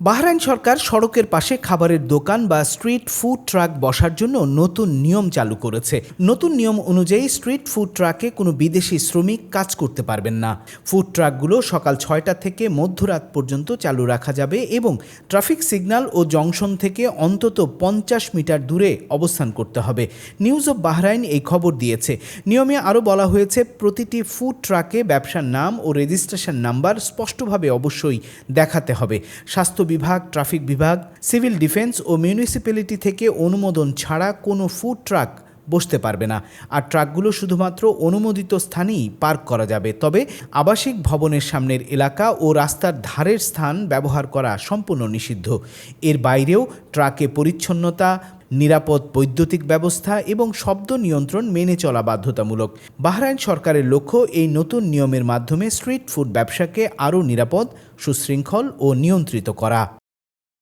Bahrain সরকার সড়কের পাশে খাবারের দোকান বা স্ট্রিট ফুড ট্রাক বসার জন্য নতুন নিয়ম চালু করেছে। নতুন নিয়ম অনুযায়ী স্ট্রিট ফুড ট্রাকে কোনো বিদেশি শ্রমিক কাজ করতে পারবেন না। ফুড ট্রাকগুলো সকাল ছয়টা থেকে মধ্যরাত পর্যন্ত চালু রাখা যাবে এবং ট্রাফিক সিগন্যাল ও জংশন থেকে অন্তত পঞ্চাশ মিটার দূরে অবস্থান করতে হবে। নিউজ অব বাহরাইন এই খবর দিয়েছে। নিয়মে আরও বলা হয়েছে, প্রতিটি ফুড ট্রাকে ব্যবসার নাম ও রেজিস্ট্রেশন নাম্বার স্পষ্টভাবে অবশ্যই দেখাতে হবে। স্বাস্থ্য বিভাগ, ট্রাফিক বিভাগ, সিভিল ডিফেন্স ও মিউনিসিপ্যালিটি থেকে অনুমোদন ছাড়া কোনো ফুড ট্রাক বসতে পারবে না। আর ট্রাকগুলো শুধুমাত্র অনুমোদিত স্থানেই পার্ক করা যাবে। তবে আবাসিক ভবনের সামনের এলাকা ও রাস্তার ধারের স্থান ব্যবহার করা সম্পূর্ণ নিষিদ্ধ। এর বাইরেও ট্রাকে পরিচ্ছন্নতা নিরাপদ বৈদ্যুতিক ব্যবস্থা এবং শব্দ নিয়ন্ত্রণ মেনে চলা বাধ্যতামূলক। বাহরাইন সরকারের লক্ষ্য এই নতুন নিয়মের মাধ্যমে স্ট্রিট ফুড ব্যবসাকে আরও নিরাপদ, সুশৃঙ্খল ও নিয়ন্ত্রিত করা।